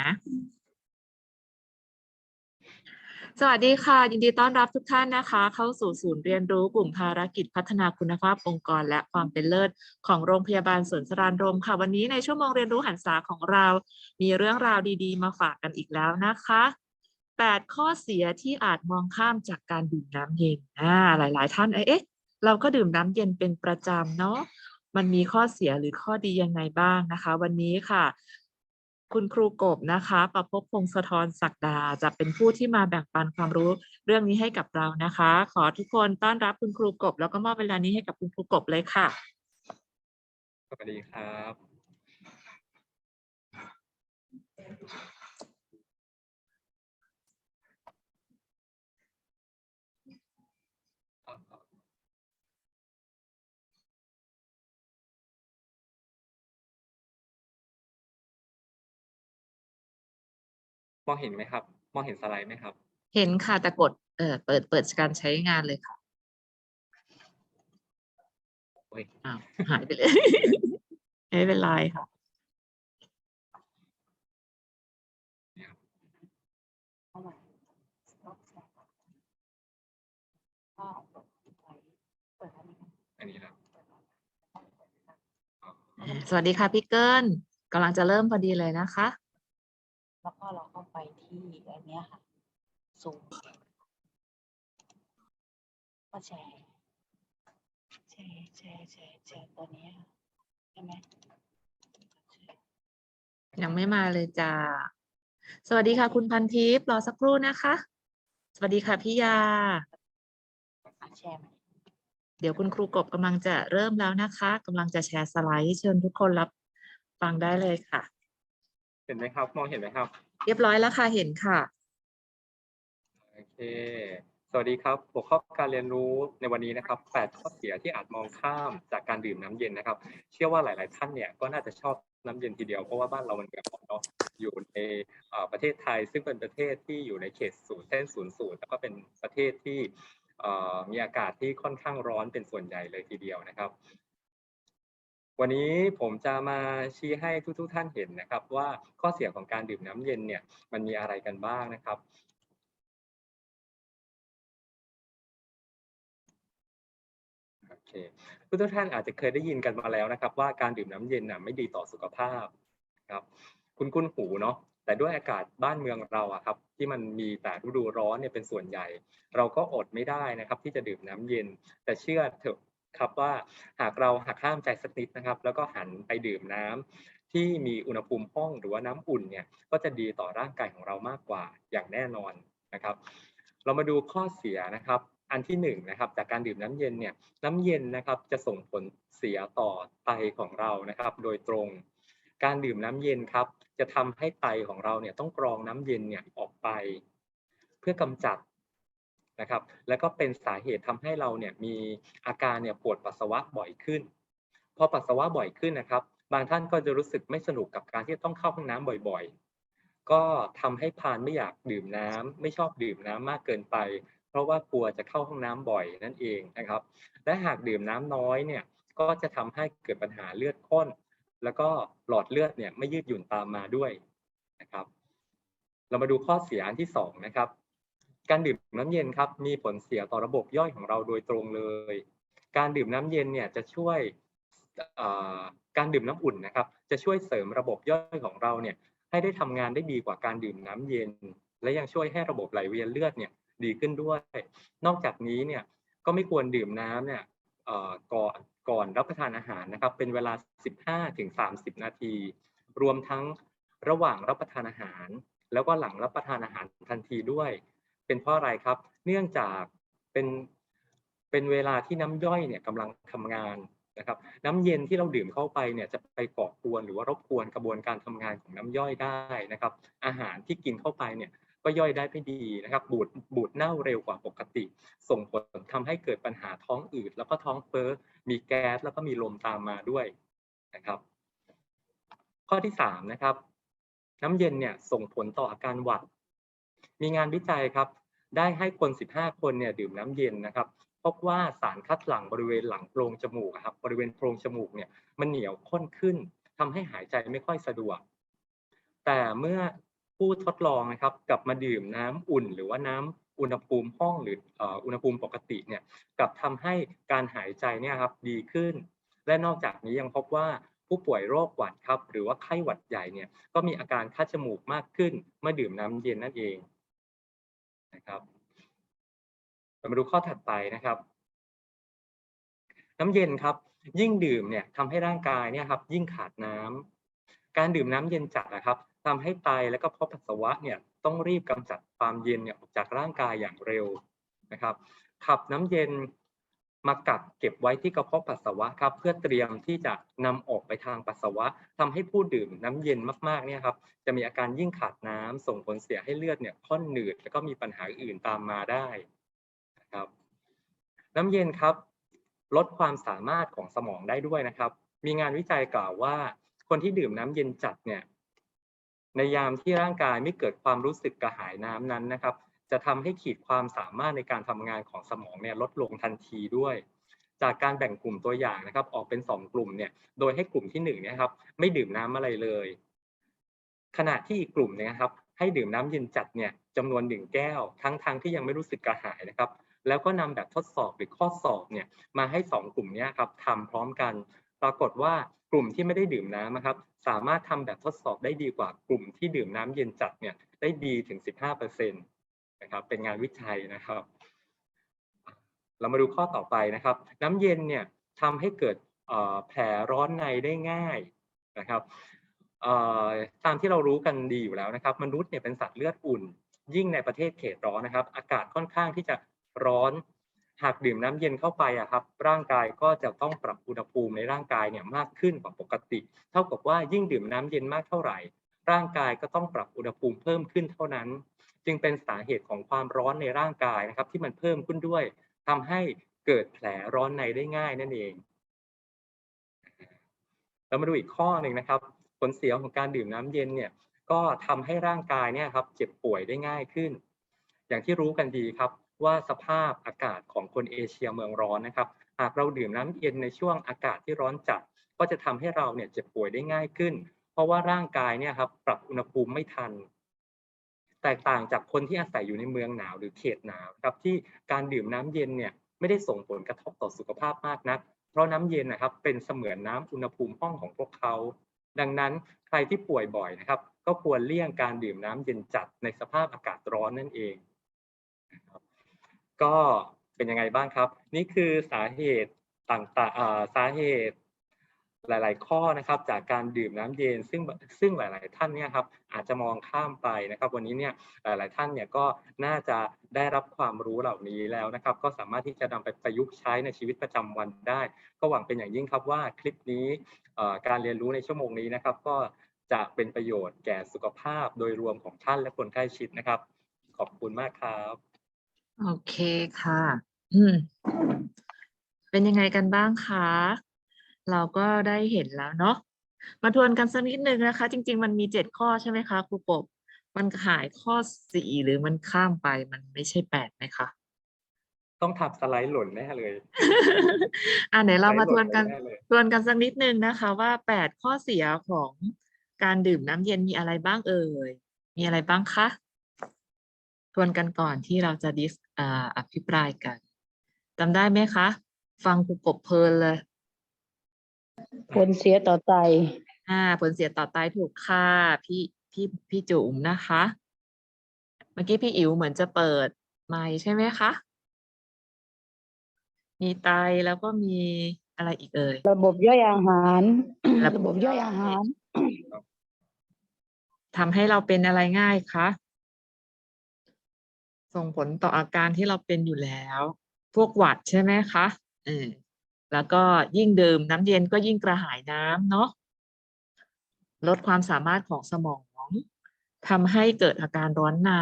นะ สวัสดีค่ะ ยินดีต้อนรับทุกท่านนะคะ เข้าสู่ศูนย์เรียนรู้กลุ่มภารกิจพัฒนาคุณภาพองค์กร และความเป็นเลิศของโรงพยาบาลสวนสรานรมค่ะ วันนี้ในชั่วโมงเรียนรู้หันษาของเรา มีเรื่องราวดีๆ มาฝากกันอีกแล้วนะคะแปดข้อเสียที่อาจมองข้ามจากการดื่มน้ำเย็นอ่าหลาย ๆ ท่านเอ๊ะ เราก็ดื่มน้ำเย็นเป็นประจำเนาะ มันมีข้อเสียหรือข้อดียังไงบ้างนะคะ วันนี้ค่ะ คุณครูกบนะคะประพบพงศธรศักดาจะเป็นผู้ที่มาแบ่งปันความรู้เรื่องนี้ให้กับเรานะคะ ขอทุกคนต้อนรับคุณครูกบ แล้วก็มอบเวลานี้ให้กับคุณครูกบเลยค่ะ สวัสดีครับ มองเห็นไหมครับ มองเห็นสไลด์ไหมครับ เห็นค่ะแต่กดเออเปิดเปิดการใช้งานเลยค่ะโอ้ยอ้าวหายไปเลย ไม่เป็นไรค่ะ อันนี้นะสวัสดีค่ะพี่เกิ้ลกำลังจะเริ่มพอดีเลยนะคะ แล้วก็เราก็ไปที่อันเนี้ยค่ะซูมก็แชร์แชร์แชร์แชร์แชร์ตัวเนี้ยค่ะใช่ไหมแชร์ยังไม่มาเลยจ้าสวัสดีค่ะ คุณพันทิพย์รอสักครู่นะคะ สวัสดีค่ะพี่ยาอะแชร์ไหมเดี๋ยวคุณครูกบกำลังจะเริ่มแล้วนะคะกำลังจะแชร์สไลด์ เชิญทุกคนรับฟังได้เลยค่ะเห็นไหมครับ มองเห็นไหมครับ เรียบร้อยแล้วค่ะ เห็นค่ะ โอเค สวัสดีครับ หัวข้อการเรียนรู้ในวันนี้นะครับ 8 ข้อเสียที่อาจมองข้ามจากการดื่มน้ำเย็นนะครับ เชื่อว่าหลาย ๆ ท่านเนี่ยก็น่าจะชอบน้ำเย็นทีเดียวเพราะว่าบ้านเรามันเกิดร้อนเนาะอยู่ในเอ่อประเทศไทย ซึ่งเป็นประเทศที่อยู่ในเขตศูนย์เส้นศูนย์สูตรแล้วก็เป็นประเทศที่เอ่อมีอากาศที่ค่อนข้างร้อนเป็นส่วนใหญ่เลยทีเดียวนะครับ วันนี้ผมจะมาชี้ให้ทุกๆท่านเห็นนะครับ ว่าข้อเสียของการดื่มน้ำเย็นเนี่ยมันมีอะไรกันบ้างนะครับ โอเคทุกทุกท่านอาจจะเคยได้ยินกันมาแล้วนะครับ ว่าการดื่มน้ำเย็นน่ะไม่ดีต่อสุขภาพครับ คุณคุ้นหูเนาะแต่ด้วยอากาศบ้านเมืองเราอะครับ ที่มันมีแต่ฤดูร้อนเนี่ยเป็นส่วนใหญ่ เราก็อดไม่ได้นะครับ ที่จะดื่มน้ำเย็น แต่เชื่อเถอะ ครับว่าหากเราหักห้ามใจสักนิดนะครับ แล้วก็หันไปดื่มน้ำที่มีอุณหภูมิห้องหรือว่าน้ำอุ่นเนี่ยก็จะดีต่อร่างกายของเรามากกว่าอย่างแน่นอนนะครับ เรามาดูข้อเสียนะครับอันที่หนึ่งนะครับจากการดื่มน้ำเย็นเนี่ยน้ำเย็นนะครับจะส่งผลเสียต่อไตของเรานะครับ โดยตรง การดื่มน้ำเย็นครับ จะทำให้ไตของเราเนี่ยต้องกรองน้ำเย็นเนี่ยออกไป เพื่อกำจัด นะครับ แล้วก็เป็นสาเหตุทำให้เราเนี่ยมีอาการเนี่ยปวดปัสสาวะบ่อยขึ้น พอปัสสาวะบ่อยขึ้นนะครับ บางท่านก็จะรู้สึกไม่สนุกกับการที่ต้องเข้าห้องน้ำบ่อยๆ ก็ทำให้พานไม่อยากดื่มน้ำไม่ชอบดื่มน้ำมากเกินไป เพราะว่ากลัวจะเข้าห้องน้ำบ่อยนั่นเองนะครับ และหากดื่มน้ำน้อยเนี่ยก็จะทำให้เกิดปัญหาเลือดข้น แล้วก็หลอดเลือดเนี่ยไม่ยืดหยุ่นตามมาด้วยนะครับ เรามาดูข้อเสียอันที่สองนะครับ การดื่มน้ำเย็นครับมีผลเสียต่อระบบย่อยของเราโดยตรงเลย การดื่มน้ำเย็นเนี่ยจะช่วยการดื่มน้ำอุ่นนะครับ จะช่วยเสริมระบบย่อยของเราเนี่ยให้ได้ทำงานได้ดีกว่าการดื่มน้ำเย็น และยังช่วยให้ระบบไหลเวียนเลือดเนี่ยดีขึ้นด้วย นอกจากนี้เนี่ยก็ไม่ควรดื่มน้ำเนี่ยก่อนก่อนรับประทานอาหารนะครับ เป็นเวลา 15ถึง30 นาที รวมทั้งระหว่างรับประทานอาหาร แล้วก็หลังรับประทานอาหารทันทีด้วย เป็นเพราะอะไรครับ เนื่องจากเป็นเป็นเวลาที่น้ำย่อยเนี่ยกำลังทำงานนะครับ น้ำเย็นที่เราดื่มเข้าไปเนี่ยจะไปก่อกวนหรือว่ารบกวนกระบวนการทำงานของน้ำย่อยได้นะครับ อาหารที่กินเข้าไปเนี่ยก็ย่อยได้ไม่ดีนะครับ บูดบูดเน่าเร็วกว่าปกติ ส่งผลทำให้เกิดปัญหาท้องอืดแล้วก็ท้องเฟ้อมีแก๊สแล้วก็มีลมตามมาด้วยนะครับ ข้อที่สามนะครับ น้ำเย็นเนี่ยส่งผลต่ออาการหวัด มีงานวิจัยครับ ได้ให้คน 15 คนเนี่ยดื่มน้ำเย็นนะครับพบว่าสารคัดหลั่งบริเวณหลังโพรงจมูกครับบริเวณโพรงจมูกเนี่ยมันเหนียวข้นขึ้นทำให้หายใจไม่ค่อยสะดวก แต่เมื่อผู้ทดลองนะครับกลับมาดื่มน้ำอุ่น หรือว่าน้ำอุณหภูมิห้องหรืออุณหภูมิปกติเนี่ยกลับทำให้การหายใจเนี่ยครับดีขึ้น และนอกจากนี้ยังพบว่าผู้ป่วยโรคหวัดครับ หรือว่าไข้หวัดใหญ่เนี่ยก็มีอาการคัดจมูกมากขึ้น เมื่อดื่มน้ำเย็นนั่นเอง นะครับเรามาดูข้อถัดไปนะครับ น้ำเย็นครับ ยิ่งดื่มเนี่ยทำให้ร่างกายเนี่ยครับ ยิ่งขาดน้ำการดื่มน้ำเย็นจัดนะครับทำให้ไตและก็เพาะปัสสาวะเนี่ยต้องรีบกำจัดความเย็นเนี่ยออกจากร่างกายอย่างเร็วนะครับ ขับน้ำเย็น มากักเก็บไว้ที่กระเพาะปัสสาวะครับเพื่อเตรียมที่จะนำออกไปทางปัสสาวะทำให้ผู้ดื่มน้ำเย็นมากๆเนี่ยครับจะมีอาการยิ่งขาดน้ำส่งผลเสียให้เลือดเนี่ยค่อนหนืดแล้วก็มีปัญหาอื่นตามมาได้นะครับ น้ำเย็นครับ ลดความสามารถของสมองได้ด้วยนะครับ มีงานวิจัยกล่าวว่า คนที่ดื่มน้ำเย็นจัดเนี่ยในยามที่ร่างกายไม่เกิดความรู้สึกกระหายน้ำนั้นนะครับ จะทำให้ขีดความสามารถในการทำงานของสมองเนี่ยลดลงทันทีด้วย จากการแบ่งกลุ่มตัวอย่างนะครับ ออกเป็น 2 กลุ่มเนี่ยโดยให้กลุ่มที่1เนี่ยครับไม่ดื่มน้ำอะไรเลย ขณะที่อีกกลุ่มเนยครับ ให้ดื่มน้ำเย็นจัดเนี่ยจำนวนหนึ่งแก้ว ทั้งทางที่ยังไม่รู้สึกกระหายนะครับ แล้วก็นำแบบทดสอบหรือข้อสอบเนี่ยมาให้ 2 กลุ่มนี้ครับทำพร้อมกัน ปรากฏว่ากลุ่มที่ไม่ได้ดื่มน้ำนะครับ สามารถทำแบบทดสอบได้ดีกว่ากลุ่มที่ดื่มน้ำเย็นจัดเนี่ยได้ดีถึง 15% นะครับเป็นงานวิจัยนะครับ เรามาดูข้อต่อไปนะครับ น้ำเย็นเนี่ยทำให้เกิดแผลร้อนในได้ง่ายนะครับตามที่เรารู้กันดีอยู่แล้วนะครับ มนุษย์เนี่ยเป็นสัตว์เลือดอุ่น ยิ่งในประเทศเขตร้อนนะครับ อากาศค่อนข้างที่จะร้อนหากดื่มน้ำเย็นเข้าไปอะครับ ร่างกายก็จะต้องปรับอุณหภูมิในร่างกายเนี่ยมากขึ้นกว่าปกติ เท่ากับว่ายิ่งดื่มน้ำเย็นมากเท่าไหร่ ร่างกายก็ต้องปรับอุณหภูมิเพิ่มขึ้นเท่านั้น จึงเป็นสาเหตุของความร้อนในร่างกายนะครับ ที่มันเพิ่มขึ้นด้วยทำให้เกิดแผลร้อนในได้ง่ายนั่นเองเรามาดูอีกข้อหนึ่งนะครับ ผลเสียของการดื่มน้ำเย็นเนี่ยก็ทำให้ร่างกายเนี่ยครับเจ็บป่วยได้ง่ายขึ้น อย่างที่รู้กันดีครับว่าสภาพอากาศของคนเอเชียเมืองร้อนนะครับ หากเราดื่มน้ำเย็นในช่วงอากาศที่ร้อนจัด ก็จะทำให้เราเนี่ยเจ็บป่วยได้ง่ายขึ้น เพราะว่าร่างกายเนี่ยครับปรับอุณหภูมิไม่ทัน แตกต่างจากคนที่อาศัยอยู่ในเมืองหนาวหรือเขตหนาวครับที่การดื่มน้ำเย็นเนี่ยไม่ได้ส่งผลกระทบต่อสุขภาพมากนัก เพราะน้ำเย็นนะครับเป็นเสมือนน้ำอุณหภูมิห้องของพวกเขา ดังนั้นใครที่ป่วยบ่อยนะครับ ก็ควรเลี่ยงการดื่มน้ำเย็นจัดในสภาพอากาศร้อนนั่นเองก็เป็นยังไงบ้างครับ นี่คือสาเหตุต่างๆสาเหตุ หลาย ๆ ข้อนะครับจากการดื่มน้ำเย็นซึ่งซึ่งหลาย ๆ ท่านเนี่ยครับอาจจะมองข้ามไปนะครับ วันนี้เนี่ยหลาย ๆ ท่านเนี่ยก็น่าจะได้รับความรู้เหล่านี้แล้วนะครับ ก็สามารถที่จะนำไปประยุกต์ใช้ในชีวิตประจำวันได้ ก็หวังเป็นอย่างยิ่งครับว่าคลิปนี้การเรียนรู้ในชั่วโมงนี้นะครับ ก็จะเป็นประโยชน์แก่สุขภาพโดยรวมของท่านและคนใกล้ชิดนะครับ ขอบคุณมากครับโอเคค่ะเป็นยังไงกันบ้างคะ เราก็ได้เห็นแล้วเนาะมาทวนกันสักนิดนึงนะคะ จริง ๆ มันมีเจ็ดข้อใช่ไหมคะครูกบมันหายข้อสี่หรือมันข้ามไปมันไม่ใช่แปดไหมคะต้องทำสไลด์หล่นแน่เลย อ่าไหนเรามาสไลด์หทล่วนกันแน่เลยทวนกันสักนิดนึงนะคะ ว่าแปดข้อเสียของการดื่มน้ำเย็นมีอะไรบ้างเอ่ย มีอะไรบ้างคะ ทวนกันก่อนที่เราจะดิสอ่าอภิปรายกันจำได้ไหมคะ ฟังครูกบเพลินเลย ผลเสียต่อไต อ่า ผลเสียต่อไตถูกค่ะพี่พี่พี่จุ๋มนะคะ เมื่อกี้พี่อิ๋วเหมือนจะเปิดไมค์ใช่ไหมคะ มีไตแล้วก็มีอะไรอีกเอ่ย ระบบย่อยอาหาร ระบบ ระบบย่อยอาหาร ทำให้เราเป็นอะไรง่ายคะ ส่งผลต่ออาการที่เราเป็นอยู่แล้ว พวกหวัดใช่ไหมคะเออ แล้วก็ยิ่งดื่มน้ำเย็นก็ยิ่งกระหายน้ำเนาะลดความสามารถของสมองทำให้เกิดอาการร้อนใน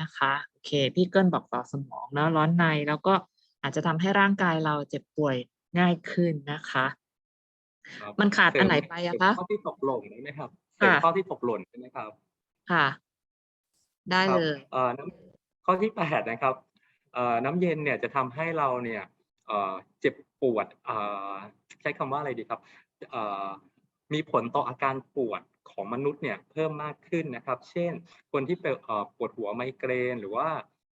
นะคะโอเคพี่เกิ้ลบอกต่อสมองเนาะร้อนในแล้วก็อาจจะทำให้ร่างกายเราเจ็บป่วยง่ายขึ้นนะคะครับมันขาดเสริอันไหนไปอะคะข้อที่ตกหล่นได้ไหมครับเสริมค่ะข้อที่ตกหล่นใช่ไหมครับ ค่ะ ได้ครับเลยเอ่อน้ำข้อที่แปดนะครับเอ่อน้ำเย็นเนี่ยจะทำให้เราเนี่ยเอ่อเจ็บ ปวดเอ่อใช้คำว่าอะไรดีครับเอ่อมีผลต่ออาการปวดของมนุษย์เนี่ยเพิ่มมากขึ้นนะครับ เช่น คนที่เป็นเอ่อปวดหัวไมเกรน หรือว่า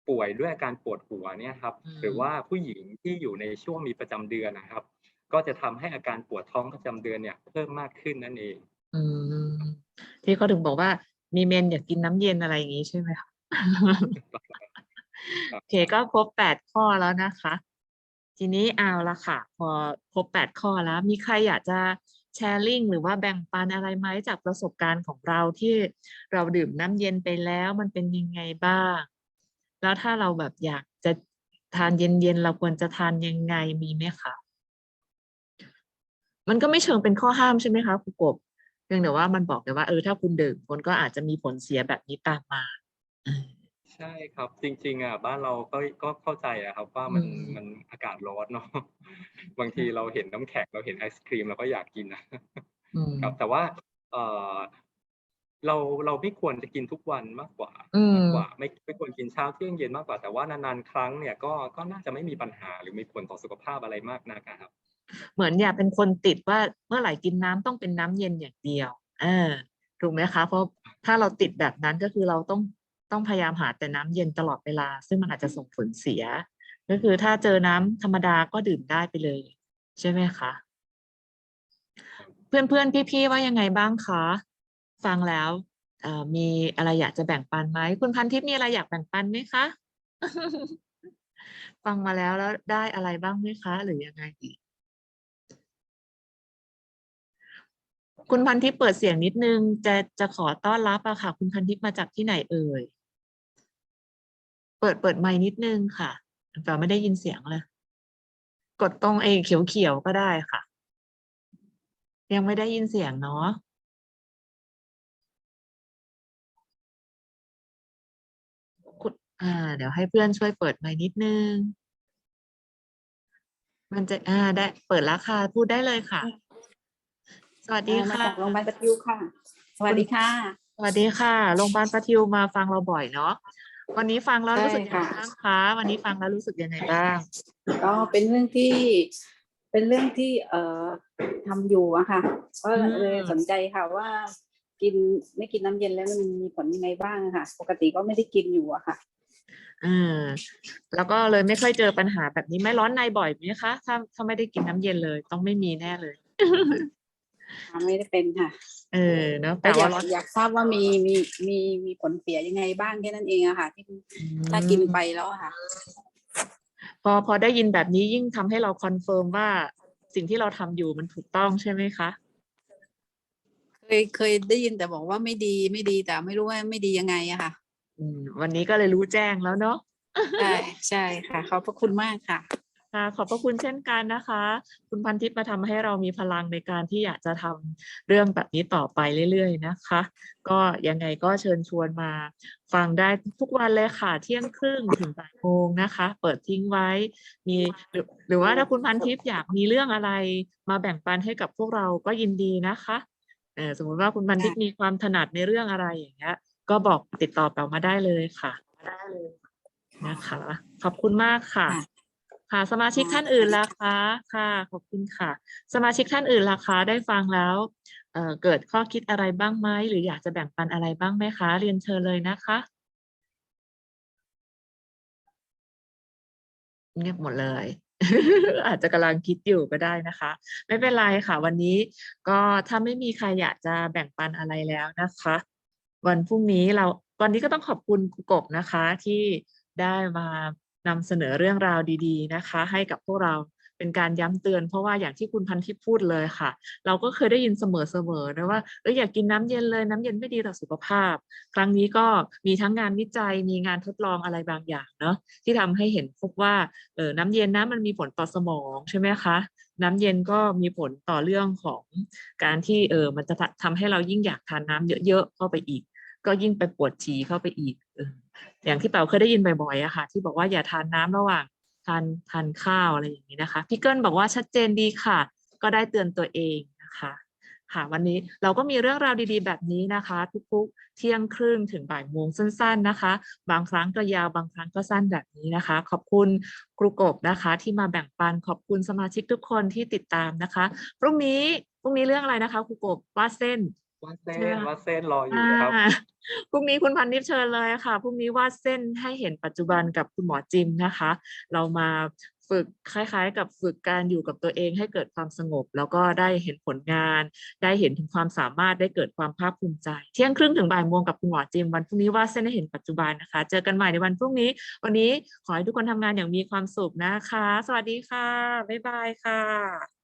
ป่วยด้วยอาการปวดหัวเนี่ยครับอืมหรือว่าผู้หญิงที่อยู่ในช่วงมีประจำเดือนนะครับ ก็จะทำให้อาการปวดท้องประจำเดือนเนี่ยเพิ่มมากขึ้นนั่นเอง อืมที่เขาถึงบอกว่ามีเมนอยากกินน้ำเย็นอะไรอย่างนี้ใช่ไหมคะโอเคก็ครบแปดข้อแล้วนะคะ ทีนี้เอาละค่ะ พอครบแปดข้อแล้ว มีใครอยากจะแชร์ลิงก์หรือว่าแบ่งปันอะไรไหมจากประสบการณ์ของเราที่เราดื่มน้ำเย็นไปแล้วมันเป็นยังไงบ้าง แล้วถ้าเราแบบอยากจะทานเย็นๆเราควรจะทานยังไงมีไหมคะมันก็ไม่เชิงเป็นข้อห้ามใช่ไหมคะครูกบเพียงแต่ว่ามันบอกแต่ว่าเออถ้าคุณดื่มคนก็อาจจะมีผลเสียแบบนี้ตามมา ใช่ครับ จริง ๆอะบ้านเราก็ก็เข้าใจอะครับ ว่ามันอืม มันอากาศร้อนเนาะ บางทีเราเห็นน้ำแข็งเราเห็นไอศครีมเราก็อยากกินนะ อืม ครับ แต่ว่าเออเราเราไม่ควรจะกินทุกวันมากกว่า อืม มากกว่า ไม่ไม่ควรกินเช้าเที่ยงเย็นมากกว่าแต่ว่านานๆครั้งเนี่ยก็ก็น่าจะไม่มีปัญหาหรือมีผลต่อสุขภาพอะไรมากนักอะครับ เหมือนอย่าเป็นคนติดว่าเมื่อไหร่กินน้ำต้องเป็นน้ำเย็นอย่างเดียว เออ ถูกไหมคะ เพราะถ้าเราติดแบบนั้นก็คือเราต้อง ต้องพยายามหาแต่น้ำเย็นตลอดเวลา ซึ่งมันอาจจะส่งผลเสีย ก็คือถ้าเจอน้ำธรรมดาก็ดื่มได้ไปเลย ใช่ไหมคะเพื่อนๆพี่ๆว่ายังไงบ้างคะฟังแล้วเอ่อมีอะไรอยากจะแบ่งปันไหมคุณพันทิพย์มีอะไรอยากแบ่งปันไหมคะฟังมาแล้วแล้วได้อะไรบ้างไหมคะ หรือยังไงอีกคุณพันทิพย์เปิดเสียงนิดนึง จะจะขอต้อนรับอะค่ะ คุณพันทิพย์มาจากที่ไหนเอ่ย เปิดเปิดไมค์นิดนึงค่ะแต่ไม่ได้ยินเสียงเลย กดตรงไอ้เขียวๆก็ได้ค่ะ ยังไม่ได้ยินเสียงเนาะคุณอ่า เดี๋ยวให้เพื่อนช่วยเปิดไมค์นิดนึง มันจะอ่าได้เปิดแล้วค่ะพูดได้เลยค่ะ สวัสดีเอ่อมาค่ะจากโรงพยาบาลประทิวค่ะ สวัสดีค่ะ สวัสดีค่ะ โรงพยาบาลประทิวมาฟังเราบ่อยเนาะ วันนี้ฟังแล้วใช่รู้สึกยังไงค่ะบ้างคะวันนี้ฟังแล้วรู้สึกยังไงบ้างก็เป็นเรื่องที่เป็นเรื่องที่เอ่อทำอยู่อะค่ะก็อืมเลยสนใจค่ะว่า กินไม่กินน้ำเย็นแล้วมันมีผลยังไงบ้างอะค่ะ ปกติก็ไม่ได้กินอยู่อะค่ะอ่าแล้วก็เลยไม่ค่อยเจอปัญหาแบบนี้ไหม่ร้อนในบ่อยไหมคะถ้าถ้าไม่ได้กินน้ำเย็นเลย ต้องไม่มีแน่เลย ไม่ได้เป็นค่ะ เออเนาะแต่แต่อยาว่ากร้อนอยากทราบว่ามีมีมีมีผลเสียยังไงบ้างแค่นั้นเองอะค่ะ ที่ถ้ากินไปแล้วอะค่ะ พอพอได้ยินแบบนี้ยิ่งทำให้เราคอนเฟิร์มว่าสิ่งที่เราทำอยู่มันถูกต้องใช่ไหมคะเคยเคยได้ยินแต่บอกว่าไม่ดีไม่ดีแต่ไม่รู้ว่าไม่ดียังไงอะค่ะอืมวันนี้ก็เลยรู้แจ้งแล้วเนาะใช่ใช่ค่ะขอบพระคุณมากค่ะ ค่ะขอบพระคุณเช่นกันนะคะ คุณพันทิพย์มาทำให้เรามีพลังในการที่อยากจะทำเรื่องแบบนี้ต่อไปเรื่อยๆนะคะ ก็ยังไงก็เชิญชวนมา ฟังได้ทุกวันเลยค่ะเที่ยงครึ่งถึงบ่ายโมงนะคะ เปิดทิ้งไว้มีหรือหรือว่าถ้าคุณพันทิพย์อยากมีเรื่องอะไร มาแบ่งปันให้กับพวกเราก็ยินดีนะคะเออสมมุติว่าคุณพันทิพย์มีความถนัดในเรื่องอะไรอย่างเงี้ย ก็บอกติดต่อเปล่ามาได้เลยค่ะได้เลยนะคะขอบคุณมากค่ะ ค่ะสมาชิกท่านอื่นล่ะคะค่ะ ขอบคุณค่ะ สมาชิกท่านอื่นล่ะคะ ได้ฟังแล้วเเกิดข้อคิดอะไรบ้างไหมหรืออยากจะแบ่งปันอะไรบ้างไหมคะ เรียนเชิญเลยนะคะเงียบหมดเลย อาจจะกำลังคิดอยู่ก็ได้นะคะ ไม่เป็นไรค่ะ วันนี้ก็ถ้าไม่มีใครอยากจะแบ่งปันอะไรแล้วนะคะ วันพรุ่งนี้เราวันนี้ก็ต้องขอบคุณครูกบนะคะที่ได้มา นำเสนอเรื่องราวดี ๆ นะคะ ให้กับพวกเราเป็นการย้ำเตือน เพราะว่าอย่างที่คุณพันทิพย์พูดเลยค่ะ เราก็เคยได้ยินเสมอๆนะว่าเอออยากกินน้ำเย็นเลยน้ำเย็นไม่ดีต่อสุขภาพ ครั้งนี้ก็มีทั้งงานวิจัยมีงานทดลองอะไรบางอย่างเนาะที่ทำให้เห็นพบว่าเออน้ำเย็นนะมันมีผลต่อสมองใช่ไหมคะน้ำเย็นก็มีผลต่อเรื่องของการที่เออมันจะทำให้เรายิ่งอยากทานน้ำเยอะๆเข้าไปอีก ก็ยิ่งไปปวดฉี่เข้าไปอีกอย่างที่เปาเคยได้ยินบ่อยๆอะค่ะ ที่บอกว่าอย่าทานน้ำระหว่างทานทานข้าวอะไรอย่างนี้นะคะพี่เกิลบอกว่าชัดเจนดีค่ะ ก็ได้เตือนตัวเองนะคะค่ะวันนี้เราก็มีเรื่องราวดีๆ แบบนี้นะคะ ทุกๆ เที่ยงครึ่งถึงบ่ายโมงสั้น ๆนะคะ บางครั้งก็ยาวบางครั้งก็สั้นแบบนี้นะคะ ขอบคุณครูกบนะคะ ที่มาแบ่งปันขอบคุณสมาชิกทุกคนที่ติดตามนะคะพรุ่งนี้พรุ่งนี้เรื่องอะไรนะคะครูกบวาดเส้น วาดเส้ใช่นวาดเส้นรออยู่อ่าครับพรุ่งนี้คุณพันนิพเชิญเลยค่ะพรุ่งนี้วาดเส้นให้เห็นปัจจุบันกับคุณหมอจิมนะคะ เรามาฝึกคล้าย ๆ กับฝึกการอยู่กับตัวเองให้เกิดความสงบ แล้วก็ได้เห็นผลงาน ได้เห็นถึงความสามารถได้เกิดความภาคภูมิใจ เที่ยงครึ่งถึงบ่ายโมงกับคุณหมอจิมวันพรุ่งนี้วาดเส้นให้เห็นปัจจุบันนะคะ เจอกันใหม่ในวันพรุ่งนี้ วันนี้ขอให้ทุกคนทำงานอย่างมีความสุขนะคะ สวัสดีค่ะบ๊ายบายค่ะ